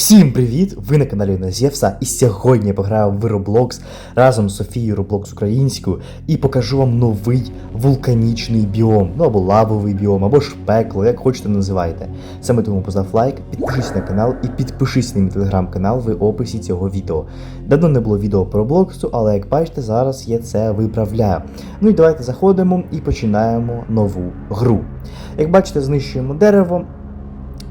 Всім привіт! Ви на каналі Назєвса, і сьогодні я пограю в Roblox разом з Софією Roblox українською і покажу вам новий вулканічний біом, ну або лавовий біом, або ж пекло, як хочете називайте. Саме тому постав лайк, підпишись на канал і підпишись на мій телеграм-канал в описі цього відео. Давно не було відео про Roblox, але як бачите, зараз я це виправляю. Ну і давайте заходимо і починаємо нову гру. Як бачите, знищуємо дерево.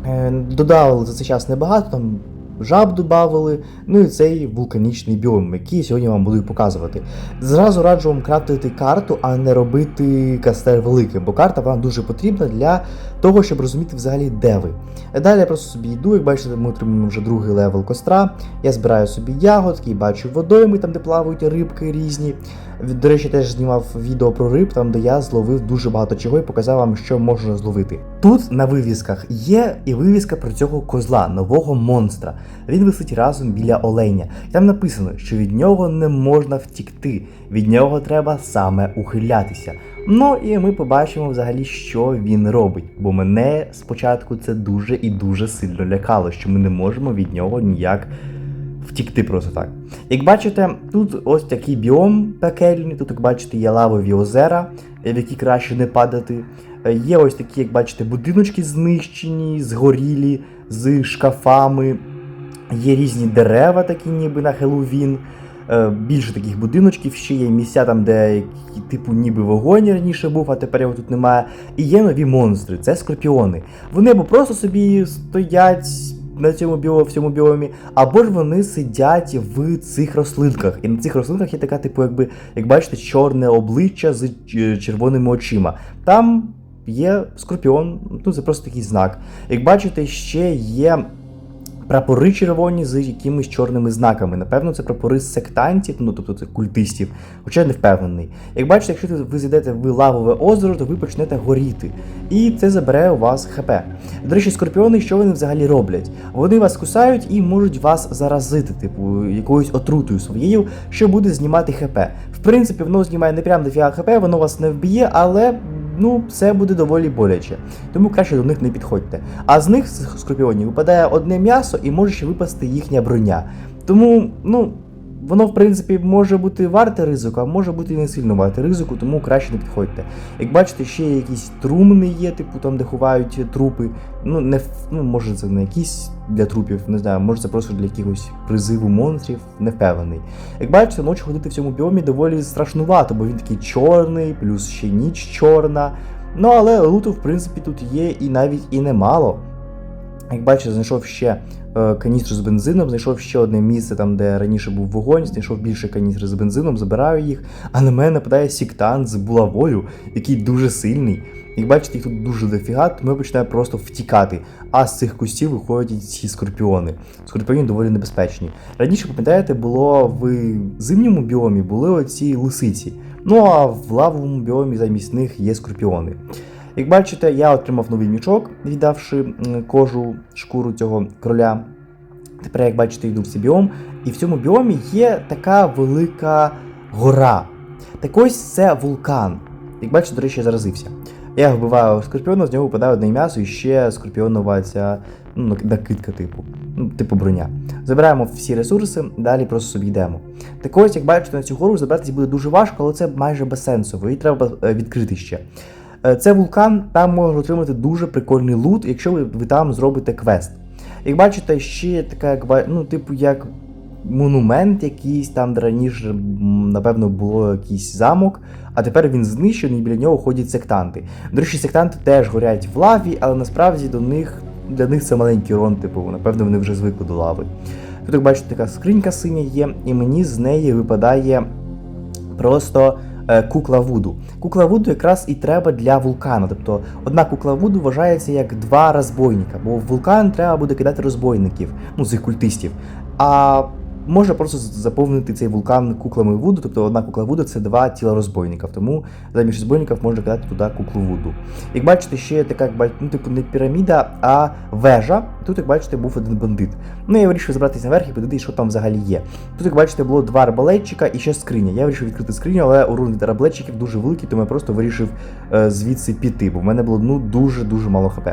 Е, Додали за цей час небагато, там жаб додавали, ну і цей вулканічний біом, який сьогодні вам буду показувати. Зразу раджу вам крафтити карту, а не робити кастер великим, бо карта вам дуже потрібна для того, щоб розуміти взагалі, де ви. Далі я просто собі йду, як бачите, ми отримуємо вже другий левел костра. Я збираю собі ягодки, бачу водойми, там де плавають рибки різні. До речі, теж знімав відео про риб, там де я зловив дуже багато чого і показав вам, що можна зловити. Тут на вивісках є і вивіска про цього козла, нового монстра. Він висить разом біля оленя. Там написано, що від нього не можна втікти, від нього треба саме ухилятися. Ну і ми побачимо взагалі, що він робить. Бо мене спочатку це дуже і дуже сильно лякало, що ми не можемо від нього ніяк втікти просто так. Як бачите, тут ось такий біом пекельний, тут, як бачите, є лавові озера, в які краще не падати. Е, Є ось такі, як бачите, будиночки знищені, згорілі, з шкафами. Є різні дерева, такі ніби на Хеллоуін. Е, Більше таких будиночків, ще є місця там, де типу ніби вогонь раніше був, а тепер його тут немає. І є нові монстри, це скорпіони. Вони або просто собі стоять на цьому біо, в цьому біомі, або ж вони сидять в цих рослинках. І на цих рослинках є така, типу, якби, як бачите, чорне обличчя з е, червоними очима. Там є скорпіон, ну це просто такий знак. Як бачите, ще є. Прапори червоні з якимись чорними знаками. Напевно, це прапори сектантів, ну тобто це культистів, хоча я не впевнений. Як бачите, якщо ви зайдете в лавове озеро, то ви почнете горіти. І це забере у вас ХП. До речі, скорпіони, що вони взагалі роблять? Вони вас кусають і можуть вас заразити, типу, якоюсь отрутою своєю, що буде знімати ХП. В принципі, воно знімає не прям дофіга ХП, воно вас не вб'є, але ну, це буде доволі боляче. Тому краще до них не підходьте. А з них, з скорпіонів, випадає одне м'ясо і може ще випасти їхня броня. Тому, ну. Воно, в принципі, може бути варте ризику, а може бути і не сильно варте ризику, тому краще не підходьте. Як бачите, ще якісь трумни є, типу там, де ховають трупи. Ну, не ну, може це не якісь для трупів, не знаю, може це просто для якихось призиву монстрів, не впевнений. Як бачите, ночі ходити в цьому біомі доволі страшнувато, бо він такий чорний, плюс ще ніч чорна. Ну, але луту, в принципі, тут є і навіть і немало. Як бачите, знайшов ще е, каністру з бензином, знайшов ще одне місце, там, де раніше був вогонь, знайшов більше каністр з бензином, забираю їх, а на мене нападає сіктант з булавою, який дуже сильний. Як бачите, їх тут дуже дофіга, тому я починаю просто втікати. А з цих кустів виходять ці скорпіони. Скорпіони доволі небезпечні. Раніше, пам'ятаєте, було в зимньому біомі були оці лисиці. Ну а в лавовому біомі замість них є скорпіони. Як бачите, я отримав новий мішок, віддавши кожу шкуру цього кроля. Тепер, як бачите, йду в цей біом, і в цьому біомі є така велика гора. Так ось це вулкан. Як бачите, до речі, я заразився. Я вбиваю скорпіона, з нього випадає одне м'ясо і ще скорпіонова ця ну, накидка, типу, ну, типу броня. Забираємо всі ресурси, далі просто собі йдемо. Так ось, як бачите, на цю гору забратися буде дуже важко, але це майже безсенсово, її треба е, відкрити ще. Е, Це вулкан, там можна отримати дуже прикольний лут, якщо ви, там зробите квест. Як бачите, ще така, як, ну, типу, як монумент якийсь, там, де раніше, напевно, було якийсь замок, а тепер він знищений, і біля нього ходять сектанти. До речі, сектанти теж горять в лаві, але насправді до них, для них це маленький урон, типу, напевно, вони вже звикли до лави. Тут, як бачите, така скринька синя є, і мені з неї випадає просто кукла Вуду. Кукла Вуду якраз і треба для вулкану. Тобто одна кукла Вуду вважається як два розбойника, бо в вулкан треба буде кидати розбойників, ну цих культистів. А можна просто заповнити цей вулкан куклами Вуду, тобто одна кукла Вуду це два тіла розбойників. Тому замість розбойників можна кидати туди куклу Вуду. Як бачите, ще така, ну, типу, не піраміда, а вежа. Тут, як бачите, був один бандит. Ну, я вирішив забратися наверх і подивитися, що там взагалі є. Тут, як бачите, було два арбалетчика і ще скриня. Я вирішив відкрити скриню, але урон від арбалетчиків дуже великий, тому я просто вирішив е, звідси піти, бо в мене було ну дуже-дуже мало хп.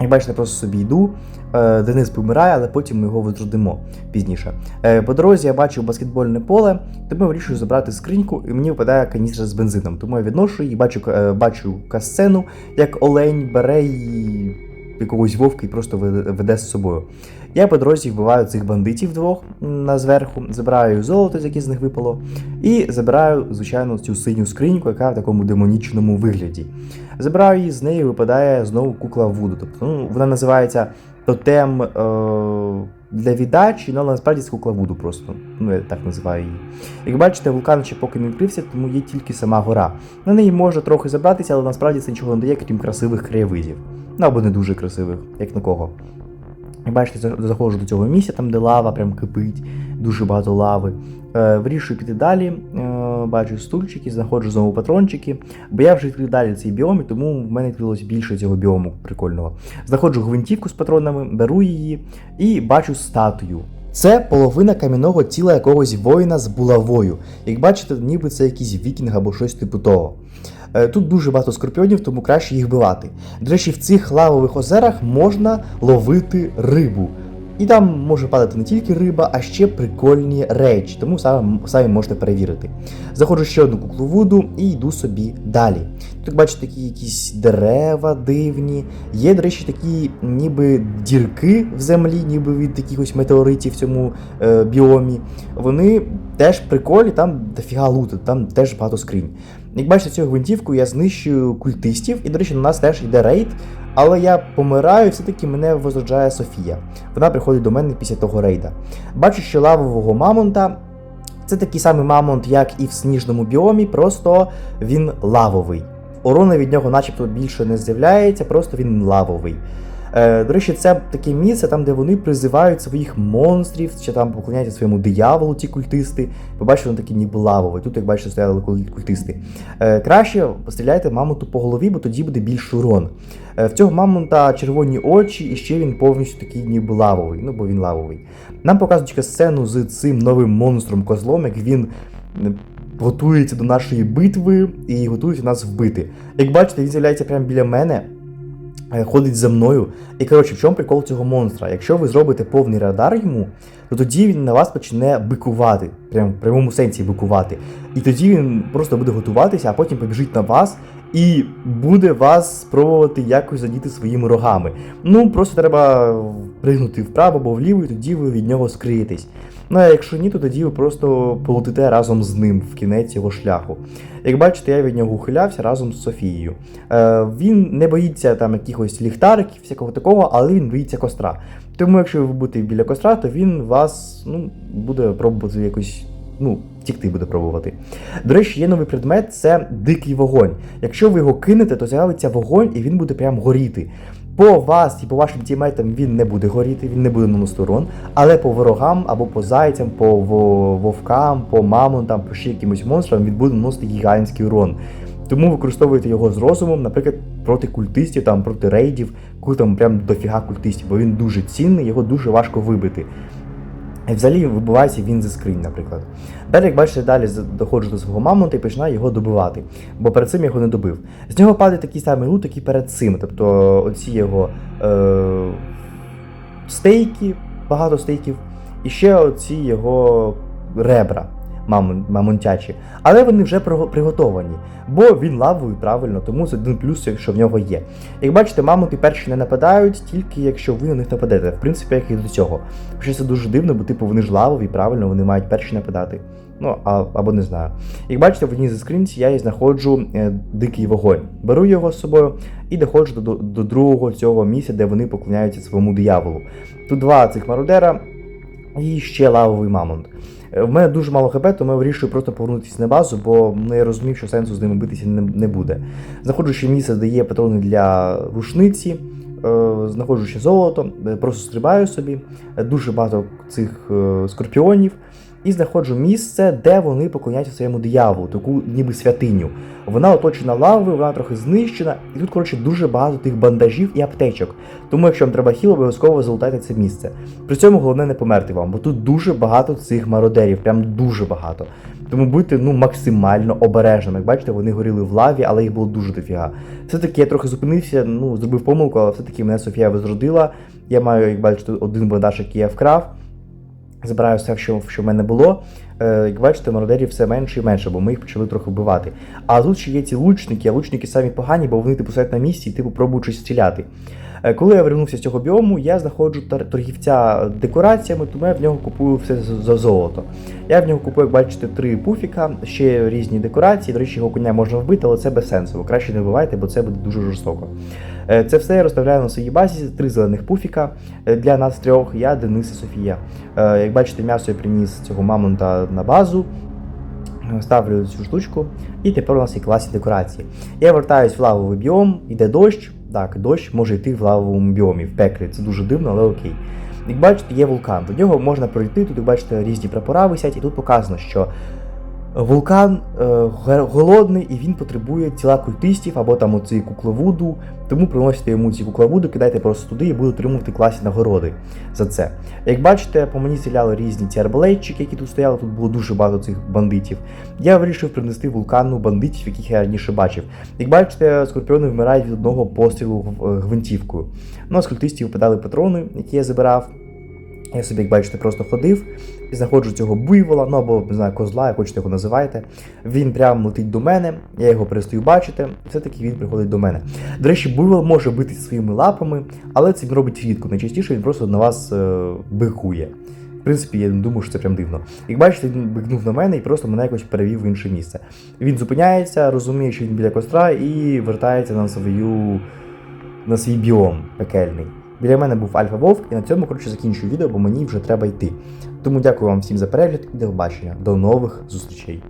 Як бачите, просто собі йду. Е, Денис помирає, але потім ми його відродимо пізніше. Е, По дорозі я бачу баскетбольне поле, тому я вирішую забрати скриньку, і мені випадає каністра з бензином. Тому я відношу її, бачу, е, бачу касцену, як олень бере і якогось вовка і просто веде з собою. Я по дорозі вбиваю цих бандитів двох на зверху, забираю золото, яке з них випало, і забираю, звичайно, цю синю скриньку, яка в такому демонічному вигляді. Забираю її, з неї випадає знову кукла Вуду. Тобто ну, вона називається тотем е- для віддачі, але насправді це куклавуду просто. Ну, я так називаю її. Як бачите, вулкан ще поки не відкрився, тому є тільки сама гора. На неї можна трохи забратися, але насправді це нічого не дає, крім красивих краєвидів. Ну або не дуже красивих, як на кого. Як бачите, заходжу до цього місця, там де лава прям кипить, дуже багато лави. Е, вирішую піти далі, е, бачу стульчики, знаходжу знову патрончики. Бо я вже відкрив далі цей біом, і тому в мене відкрилось більше цього біому прикольного. Знаходжу гвинтівку з патронами, беру її і бачу статую. Це половина кам'яного тіла якогось воїна з булавою. Як бачите, ніби це якийсь вікінг або щось типу того. Е, Тут дуже багато скорпіонів, тому краще їх бивати. До речі, в цих лавових озерах можна ловити рибу. І там може падати не тільки риба, а ще прикольні речі, тому самі, самі можете перевірити. Заходжу ще одну куклу Вуду і йду собі далі. Тут бачите такі якісь дерева дивні. Є, до речі, такі ніби дірки в землі, ніби від якихось метеоритів в цьому е, біомі. Вони теж прикольні, там дофіга луту, там теж багато скринь. Як бачите, цю гвинтівку я знищую культистів, і, до речі, на нас теж йде рейд, але я помираю, все-таки мене возроджає Софія. Вона приходить до мене після того рейда. Бачу, що лавового мамонта це такий самий мамонт, як і в сніжному біомі, просто він лавовий. Урона від нього начебто більше не з'являється, просто він лавовий. Е, до речі, це таке місце, там, де вони призивають своїх монстрів, чи там поклоняються своєму дияволу, ті культисти. Побачите, вони такі ніби лавові. Тут, як бачите, стояли культисти. Е, краще постріляйте мамонту по голові, бо тоді буде більш урон. Е, в цього мамонта червоні очі, і ще він повністю такий ніби лавовий, ну бо він лавовий. Нам показують сцену з цим новим монстром козлом, як він готується до нашої битви і готується нас вбити. Як бачите, він з'являється прямо біля мене. Е, Ходить за мною. І коротше, в чому прикол цього монстра? Якщо ви зробите повний радар йому, то тоді він на вас почне бикувати, прям в прямому сенсі бикувати. І тоді він просто буде готуватися, а потім побіжить на вас і буде вас спробувати якось задіти своїми рогами. Ну, просто треба пригнути вправо або вліво, і тоді ви від нього скриєтесь. Ну а якщо ні, то тоді ви просто полетите разом з ним в кінець його шляху. Як бачите, я від нього ухилявся разом з Софією. Е, він не боїться там якихось ліхтариків, всякого такого, але він боїться костра. Тому, якщо ви будете біля костра, то він вас ну, буде пробувати якось. Ну, тікти буде пробувати. До речі, є новий предмет це дикий вогонь. Якщо ви його кинете, то з'явиться вогонь і він буде прям горіти. По вас і по вашим тімейтам він не буде горіти, він не буде наносити урон, але по ворогам або по зайцям, по вовкам, по мамонтам, по ще якимось монстрам він буде наносити гігантський урон. Тому використовуйте його з розумом, наприклад, проти культистів, там, проти рейдів, коли там прям дофіга культистів, бо він дуже цінний, його дуже важко вибити. І взагалі вибивається він зі скринь, наприклад. Далі, як бачите, далі доходжу до свого мамонта і починаю його добивати, бо перед цим його не добив. З нього падає такий самий лут, як і перед цим. Тобто оці його е- стейки, багато стейків, і ще оці його ребра мамонтячі. Але вони вже приготовані, бо він лавовий правильно, тому це один плюс, якщо в нього є. Як бачите, мамонти перші не нападають, тільки якщо ви на них нападете. В принципі, як і до цього. Хоча це дуже дивно, бо типу вони ж лавові, правильно, вони мають перші нападати. Ну, а, або не знаю. Як бачите, в одній зі скринці я і знаходжу е, дикий вогонь. Беру його з собою і доходжу до, до другого цього місця, де вони поклоняються своєму дияволу. Тут два цих мародера і ще лавовий мамонт. Е, В мене дуже мало хп, тому я вирішую просто повернутися на базу, бо я розумів, що сенсу з ними битися не, не буде. Знаходжу ще місце, де є патрони для рушниці, е, знаходжу ще золото, е, просто стрибаю собі, дуже багато цих скорпіонів. І знаходжу місце, де вони поклоняються своєму дияволу, таку ніби святиню. Вона оточена лавою, вона трохи знищена, і тут, коротше, дуже багато тих бандажів і аптечок. Тому, якщо вам треба хіл, обов'язково залутайте це місце. При цьому головне не померти вам, бо тут дуже багато цих мародерів, прям дуже багато. Тому будьте ну максимально обережними. Як бачите, вони горіли в лаві, але їх було дуже дофіга. Все-таки я трохи зупинився, ну зробив помилку, але все-таки мене Софія возродила. Я маю, як бачите, один бандаж, який я вкрав. Забираю все, що, що в мене було. Е, як бачите, мародерів все менше і менше, бо ми їх почали трохи вбивати. А тут ще є ці лучники, а лучники самі погані, бо вони типу сидять на місці і типу пробують щось стріляти. Е, Коли я вернувся з цього біому, я знаходжу торгівця декораціями, тому я в нього купую все за золото. Я в нього купую, як бачите, три пуфіка, ще різні декорації. До речі, його коня можна вбити, але це безсенсово. Краще не вбивайте, бо це буде дуже жорстоко. Е, Це все я розставляю на своїй базі, три зелених пуфіка. Е, Для нас трьох, я, Денис і Софія. Як бачите, м'ясо я приніс цього мамонта на базу. Ставлю цю штучку, і тепер у нас є класні декорації. Я вертаюсь в лавовий біом, іде дощ. Так, дощ може йти в лавовому біомі, в пеклі. Це дуже дивно, але окей. Як бачите, є вулкан. До нього можна пройти. Тут, як бачите, різні прапора висять, і тут показано, що вулкан е, голодний і він потребує тіла культистів або там оці кукловуду. Тому приносите йому ці кукловуду, кидайте просто туди і буде отримувати класні нагороди за це. Як бачите, по мені стріляли різні ці арбалетчики, які тут стояли. Тут було дуже багато цих бандитів. Я вирішив принести вулкану бандитів, яких я раніше бачив. Як бачите, скорпіони вмирають від одного пострілу е, гвинтівкою. Ну а з культистів випадали патрони, які я забирав. Я собі, як бачите, просто ходив і знаходжу цього буйвола, ну або не знаю, козла, як хочете його називаєте. Він прям летить до мене, я його перестаю бачити, все-таки він приходить до мене. До речі, буйвол може бити своїми лапами, але це він робить рідко. Найчастіше він просто на вас е, бикує. В принципі, я думаю, що це прям дивно. Як бачите, він бикнув на мене і просто мене якось перевів в інше місце. Він зупиняється, розуміє, що він біля костра, і вертається на свою на свій біом пекельний. Біля мене був Альфа Вовк, і на цьому коротше закінчую відео, бо мені вже треба йти. Тому дякую вам всім за перегляд і до побачення. До нових зустрічей.